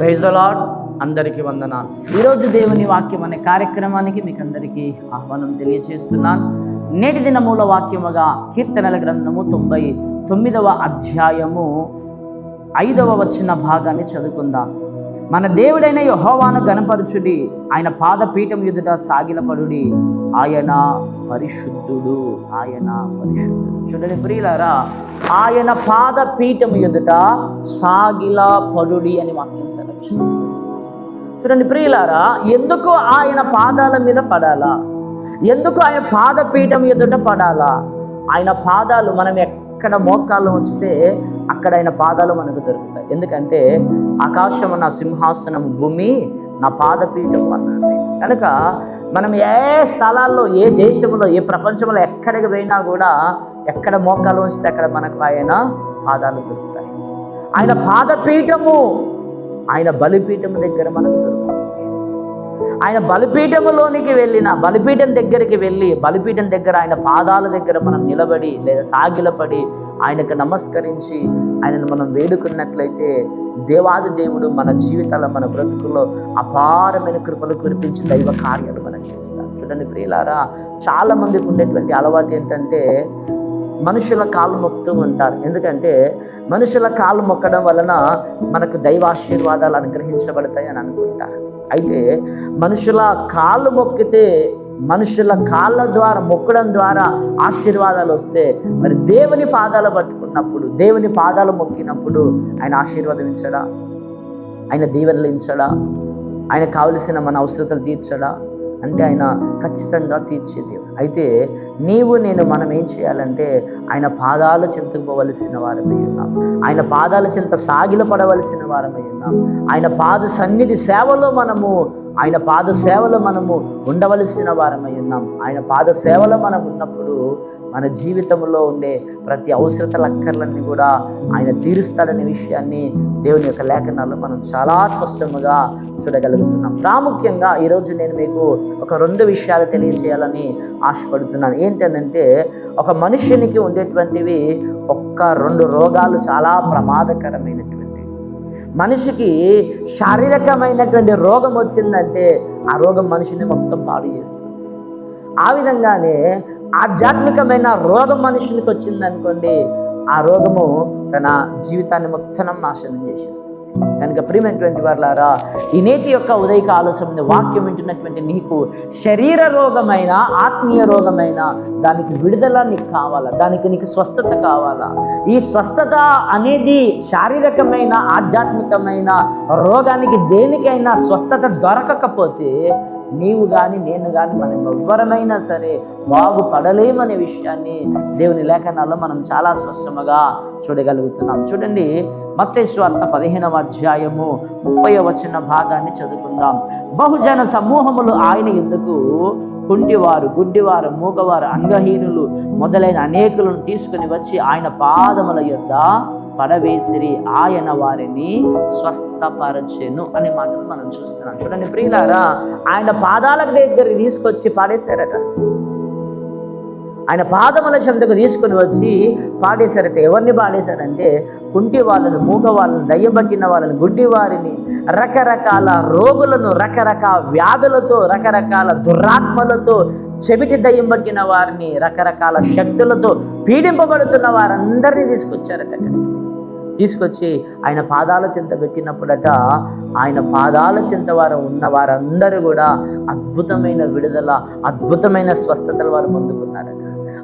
Praise lord అందరికీ వందనాలు. ఈరోజు దేవుని వాక్యం అనే కార్యక్రమానికి మీకు అందరికీ ఆహ్వానం తెలియజేస్తున్నాను. నేటి దిన మూల వాక్యముగా కీర్తనల గ్రంథము తొంభై తొమ్మిదవ అధ్యాయము ఐదవ వచ్చిన భాగాన్ని చదువుకుందాం. మన దేవుడైన యహోవాను గణపరచుడి ఆయన పాదపీఠం ఎదుట సాగిలపడుడి. ఆయన పరిశుద్ధుడు ఆయన పరిశుద్ధుడు. చూడండి ప్రియులారా ఆయన పాదపీఠం ఎదుట సాగిలపడుడి అని వాక్యం సెలవిస్తుంది. చూడండి ప్రియులారా ఎందుకు ఆయన పాదాల మీద పడాలా? ఎందుకు ఆయన పాదపీఠం ఎదుట పడాలా? ఆయన పాదాలు మనం ఎక్కడ మోకాళ్ళు ఉంచితే అక్కడ ఆయన పాదాలు మనకు దొరుకుతాయి. ఎందుకంటే ఆకాశం నా సింహాసనం భూమి నా పాదపీఠం అన్నాడు కనుక మనం ఏ స్థలాల్లో ఏ దేశంలో ఏ ప్రపంచంలో ఎక్కడికి పోయినా కూడా ఎక్కడ మోకాలు ఉంచితే అక్కడ మనకు ఆయన పాదాలు దొరుకుతాయి. ఆయన పాదపీఠము ఆయన బలిపీఠము దగ్గర మనకు దొరుకుతుంది ఆయన బలిపీఠములోనికి వెళ్ళిన బలిపీఠం దగ్గరికి వెళ్ళి బలిపీఠం దగ్గర ఆయన పాదాల దగ్గర మనం నిలబడి లేదా సాగిలపడి ఆయనకు నమస్కరించి ఆయనను మనం వేడుకున్నట్లయితే దేవాది దేవుడు మన జీవితాల మన బ్రతుకుల్లో అపారమైన కృపలు కురిపించి దైవ కార్యాలు మనం చేస్తాం చూడండి ప్రియులారా చాలా మందికి ఉండేటువంటి అలవాటు ఏంటంటే మనుషుల కాలు మొక్కుతూ ఉంటారు. ఎందుకంటే మనుషుల కాలు మొక్కడం వలన మనకు దైవాశీర్వాదాలు అనుగ్రహించబడతాయి అని అనుకుంటారు. అయితే మనుషుల కాళ్ళు మొక్కితే మనుషుల కాళ్ళ ద్వారా మొక్కడం ద్వారా ఆశీర్వాదాలు వస్తే మరి దేవుని పాదాలు పట్టుకున్నప్పుడు దేవుని పాదాలు మొక్కినప్పుడు ఆయన ఆశీర్వాదం ఆయన దీవెనలు ఇచ్చడా? ఆయన కావలసిన మన అవసరతలు తీర్చడా? అంటే ఆయన ఖచ్చితంగా తీర్చే దేవుడు అయితే నీవు నేను మనం ఏం చేయాలంటే ఆయన పాదాల చింతకు పోవలసిన వారమై ఉన్నాం. ఆయన పాదాల చింత సాగిల పడవలసిన వారమై ఉన్నాం. ఆయన పాద సన్నిధి సేవలో మనము ఆయన పాద సేవలో మనము ఉండవలసిన వారమై ఉన్నాం. ఆయన పాద సేవలో మనం ఉన్నప్పుడు మన జీవితంలో ఉండే ప్రతి అవసరతల అక్కర్లన్నీ కూడా ఆయన తీరుస్తాడనే విషయాన్ని దేవుని యొక్క లేఖనాల్లో మనం చాలా స్పష్టంగా చూడగలుగుతున్నాం. ప్రాముఖ్యంగా ఈరోజు నేను మీకు ఒక రెండు విషయాలు తెలియజేయాలని ఆశపడుతున్నాను. ఏంటంటే ఒక మనుషునికి ఉండేటువంటివి ఒక్క రెండు రోగాలు చాలా ప్రమాదకరమైనటువంటివి. మనిషికి శారీరకమైనటువంటి రోగం వచ్చిందంటే ఆ రోగం మనిషిని మొత్తం పాడు చేస్తుంది. ఆ విధంగానే ఆధ్యాత్మికమైన రోగం మనుషునికి వచ్చింది అనుకోండి ఆ రోగము తన జీవితాన్ని మొత్తం నాశనం చేసేస్తుంది. కనుక ప్రియమైనటువంటి వారులారా ఈ నేటి యొక్క ఉదయక ఆలోచన వాక్యం వింటున్నటువంటి నీకు శరీర రోగమైన ఆత్మీయ రోగమైన దానికి విడుదల నీకు కావాలా? దానికి నీకు స్వస్థత కావాలా? ఈ స్వస్థత అనేది శారీరకమైన ఆధ్యాత్మికమైన రోగానికి దేనికైనా స్వస్థత దొరకకపోతే నీవు కానీ నేను కానీ మనం ఎవ్వరమైనా సరే బాగుపడలేమనే విషయాన్ని దేవుని లేఖనాల్లో మనం చాలా స్పష్టంగా చూడగలుగుతున్నాం. చూడండి మత్తేశ్వార్త పదిహేనవ అధ్యాయము ముప్పై వచ్చిన భాగాన్ని చదువుకుందాం. బహుజన సమూహములు ఆయన ఎందుకు కుంటివారు గుడ్డివారు మూగవారు అంగహీనులు మొదలైన అనేకులను తీసుకుని వచ్చి ఆయన పాదముల యొద్ద పడవేసిరి ఆయన వారిని స్వస్థపరచెను అనే మాటలు మనం చూస్తున్నాం. చూడండి ప్రియులారా ఆయన పాదాలకు దగ్గరికి తీసుకొచ్చి పాడేశారట. ఆయన పాదముల చెంతకు తీసుకుని వచ్చి పాడేశారట. ఎవరిని పాడేశారంటే కుంటి వాళ్ళను మూగ వాళ్ళను దయ్యబట్టిన వాళ్ళని గుడ్డి వారిని రకరకాల రోగులను రకరకాల వ్యాధులతో రకరకాల దురాత్మలతో చెవిటి దయ్యం పట్టిన వారిని రకరకాల శక్తులతో పీడింపబడుతున్న వారందరినీ తీసుకొచ్చారట అక్కడికి. తీసుకొచ్చి ఆయన పాదాల చింత పెట్టినప్పుడట ఆయన పాదాల చింత వారు ఉన్న వారందరూ కూడా అద్భుతమైన విడుదల అద్భుతమైన స్వస్థతలు వారు పొందుకున్నారట.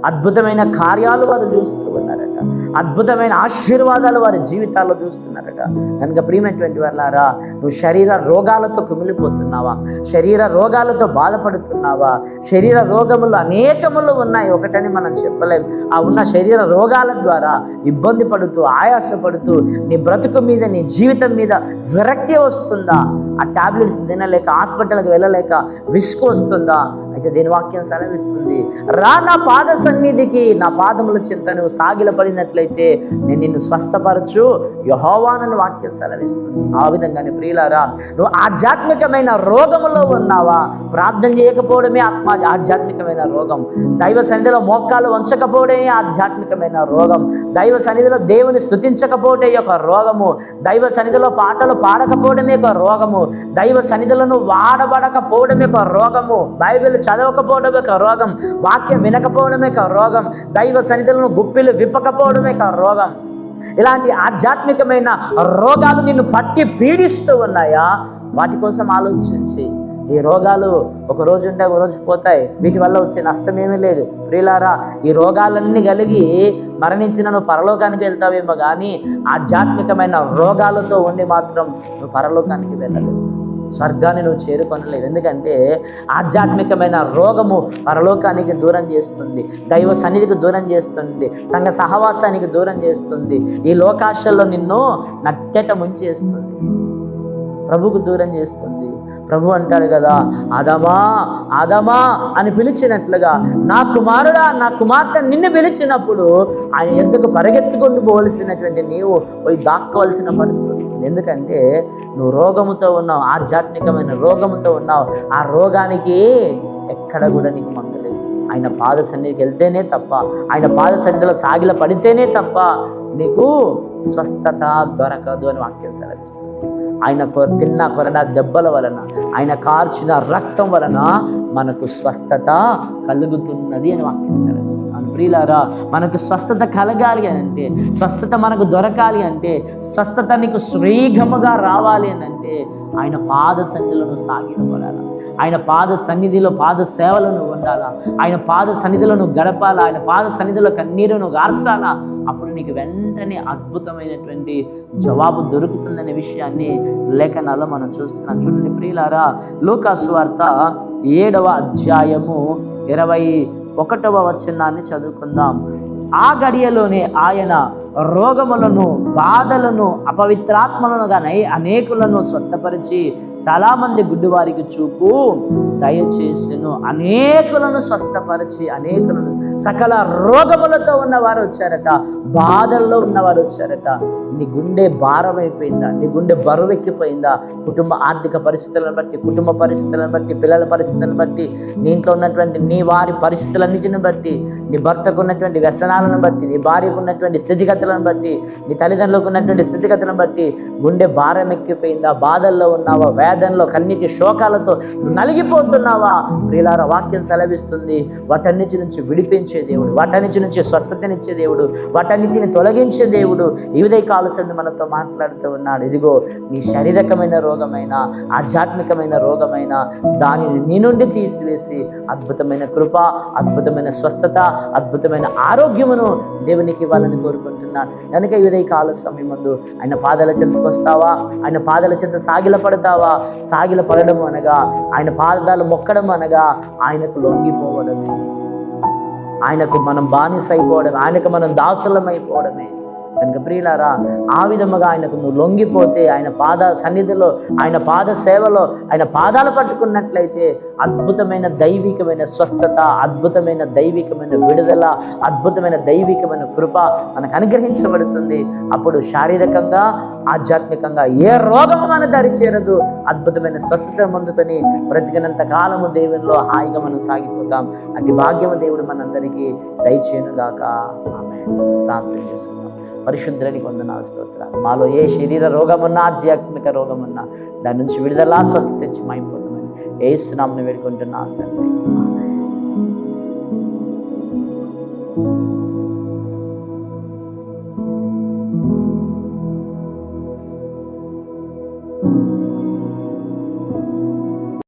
అద్భుతమైన కార్యాలు వారు చూస్తూ చూస్తున్నారట. అద్భుతమైన ఆశీర్వాదాలు వారి జీవితాల్లో చూస్తున్నారట. కనుక ప్రియమైనటువంటి వాళ్ళారా నువ్వు శరీర రోగాలతో కుమిలిపోతున్నావా? శరీర రోగాలతో బాధపడుతున్నావా? శరీర రోగములు అనేకములు ఉన్నాయి. ఒకటని మనం చెప్పలేం. ఆ ఉన్న శరీర రోగాల ద్వారా ఇబ్బంది పడుతూ ఆయాసపడుతూ నీ బ్రతుకు మీద నీ జీవితం మీద విరక్తి వస్తుందా? ఆ టాబ్లెట్స్ తినలేక హాస్పిటల్కి వెళ్ళలేక విసుకు వస్తుందా? అయితే దేని వాక్యం సెలవిస్తుంది. రా నా పాద సన్నిధికి నా పాదముల చింత నువ్వు సాగిలపడినట్లయితే నేను నిన్ను స్వస్థపరచు. యహోవానని వాక్యం సెలవిస్తుంది. ఆ విధంగానే ప్రియులారా నువ్వు ఆధ్యాత్మికమైన రోగములో ఉన్నావా? ప్రార్థన చేయకపోవడమే ఆత్మ ఆధ్యాత్మికమైన రోగం. దైవ సన్నిధిలో మోకాలు వంచకపోవడమే ఆధ్యాత్మికమైన రోగం. దైవ సన్నిధిలో దేవుని స్థుతించకపోవడే యొక్క రోగము. దైవ సన్నిధిలో పాటలు పాడకపోవడమే ఒక రోగము. దైవ సన్నిధులను వాడబడకపోవడమే ఒక రోగము. బైబిల్ చదవకపోవడమే ఒక రోగం వాక్యం వినకపోవడమే ఒక రోగం దైవ సన్నిధులను గుప్పిలు విప్పకపోవడమే ఒక రోగం ఇలాంటి ఆధ్యాత్మికమైన రోగాలు నిన్ను పట్టి పీడిస్తూ ఉన్నాయా? వాటి కోసం ఆలోచించి. ఈ రోగాలు ఒక రోజు ఉంటే ఒక రోజు పోతాయి. వీటి వల్ల వచ్చే నష్టం ఏమీ లేదు. ప్రియులారా ఈ రోగాలన్నీ కలిగి మరణించిన నువ్వు పరలోకానికి వెళ్తావేమో కానీ ఆధ్యాత్మికమైన రోగాలతో ఉండి మాత్రం నువ్వు పరలోకానికి వెళ్ళలేవు. స్వర్గాన్ని నువ్వు చేరుకొనలేవు. ఎందుకంటే ఆధ్యాత్మికమైన రోగము పరలోకానికి దూరం చేస్తుంది. దైవ సన్నిధికి దూరం చేస్తుంది. సంఘ సహవాసానికి దూరం చేస్తుంది. ఈ లోకాశల్లో నిన్ను నట్టెట ముంచేస్తుంది. ప్రభుకు దూరం చేస్తుంది. ప్రభు అంటాడు కదా ఆదమా ఆదమా అని పిలిచినట్లుగా నా కుమారుడా నా కుమార్తె నిన్ను పిలిచినప్పుడు ఆయన ఎందుకు పరిగెత్తుకొని పోవలసినటువంటి నీవు పోయి దాక్కవలసిన పరిస్థితి వస్తుంది. ఎందుకంటే నువ్వు రోగముతో ఉన్నావు ఆధ్యాత్మికమైన రోగముతో ఉన్నావు. ఆ రోగానికి ఎక్కడ కూడా నీకు మందు లేదు. ఆయన పాద సన్నిధికి వెళ్తేనే తప్ప ఆయన పాద సన్నిధిలో సాగిల పడితేనే తప్ప నీకు స్వస్థత దొరకదు అని వాక్యం సెలవిస్తుంది. ఆయన తిన్న కొరడ దెబ్బల వలన ఆయన కార్చిన రక్తం వలన మనకు స్వస్థత కలుగుతున్నది అని వాక్యం సెలవిస్తున్నాను ప్రియులారా మనకు స్వస్థత కలగాలి అని అంటే స్వస్థత మనకు దొరకాలి అంటే స్వస్థత నీకు శ్రీఘముగా రావాలి అని అంటే ఆయన పాద సన్నిధిలో సాగిలపడాలి ఆయన పాద సన్నిధిలో పాద సేవలను ఉండాలా? ఆయన పాద సన్నిధిలో నువ్వు గడపాలా? ఆయన పాద సన్నిధిలో కన్నీరును గార్చాలా? అప్పుడు నీకు వెంటనే అద్భుతమైనటువంటి జవాబు దొరుకుతుందనే విషయాన్ని లేఖనాల్లో మనం చూస్తున్నాం. చూడండి ప్రియులారా లోకాస్వార్త ఏడవ అధ్యాయము ఇరవై ఒకటవ వచనాన్ని చదువుకుందాం. ఆ గడియలోనే ఆయన రోగములను బాధలను అపవిత్రాత్మలను కానీ అనేకులను స్వస్థపరిచి చాలామంది గుడ్డివారికి చూపు దయచేసిను. అనేకులను స్వస్థపరిచి అనేకులను సకల రోగములతో ఉన్నవారు వచ్చారట బాధల్లో ఉన్నవారు వచ్చారట. నీ గుండె భారం అయిపోయిందా నీ గుండె బరువు ఎక్కిపోయిందా కుటుంబ ఆర్థిక పరిస్థితులను బట్టి కుటుంబ పరిస్థితులను బట్టి పిల్లల పరిస్థితులను బట్టి నీ ఇంట్లో ఉన్నటువంటి నీ వారి పరిస్థితులన్నిటిని బట్టి నీ భర్తకు ఉన్నటువంటి వ్యసనాలను బట్టి నీ భార్యకు ఉన్నటువంటి స్థితిగతులను బట్టి నీ తల్లిదండ్రులకు ఉన్నటువంటి స్థితిగతులను బట్టి గుండె భారం ఎక్కిపోయిందా? బాధల్లో ఉన్నావా? వేదనలో కన్నిటి శోకాలతో నలిగిపోతున్నావా? ప్రియులార వాక్యం సెలవిస్తుంది. వాటన్నిటి నుంచి విడిపించే దేవుడు వాటన్నిటి నుంచి స్వస్థతనిచ్చే దేవుడు వాటన్నిటిని తొలగించే దేవుడు ఈ ఉదయ మనతో మాట్లాడుతూ ఉన్నాడు. ఇదిగో నీ శారీరకమైన రోగమైన ఆధ్యాత్మికమైన రోగమైన దానిని నీ నుండి తీసివేసి అద్భుతమైన కృప అద్భుతమైన స్వస్థత అద్భుతమైన ఆరోగ్యమును దేవునికి ఇవ్వాలని కోరుకుంటున్నాను. కనుక ఈ ఉదయ కాల ముందు ఆయన పాదాల చెంతకు వస్తావా? ఆయన పాదాల చెంత సాగిల పడతావా? సాగిల పడడం అనగా ఆయన పాదాలు మొక్కడం అనగా ఆయనకు లొంగిపోవడమే. ఆయనకు మనం బానిస అయిపోవడమే ఆయనకు మనం దాసులం అయిపోవడమే కనుక ప్రియులారా ఆ విధముగా ఆయనకు నువ్వు లొంగిపోతే ఆయన పాద సన్నిధిలో ఆయన పాద సేవలో ఆయన పాదాలు పట్టుకున్నట్లయితే అద్భుతమైన దైవికమైన స్వస్థత అద్భుతమైన దైవికమైన విడుదల అద్భుతమైన దైవికమైన కృప మనకు అనుగ్రహించబడుతుంది. అప్పుడు శారీరకంగా ఆధ్యాత్మికంగా ఏ రోగము మన దారి చేరదు. అద్భుతమైన స్వస్థత పొందుకొని బ్రతికినంత కాలము దేవునిలో హాయిగా మనం సాగిపోతాం. అతి భాగ్యము దేవుడు మనందరికీ దయచేయునుగాక. ఆమె ప్రార్థన చేసుకుందాం. పరిశుద్ధానికి వందనాలు స్తోత్రాలు. మాలో ఏ శరీర రోగమున్నా ఆధ్యాత్మిక రోగమున్నా దాని నుంచి విడుదల స్వస్థ తెచ్చి మైపోతామని ఏ స్నామని వేడుకుంటున్నాను తండ్రి.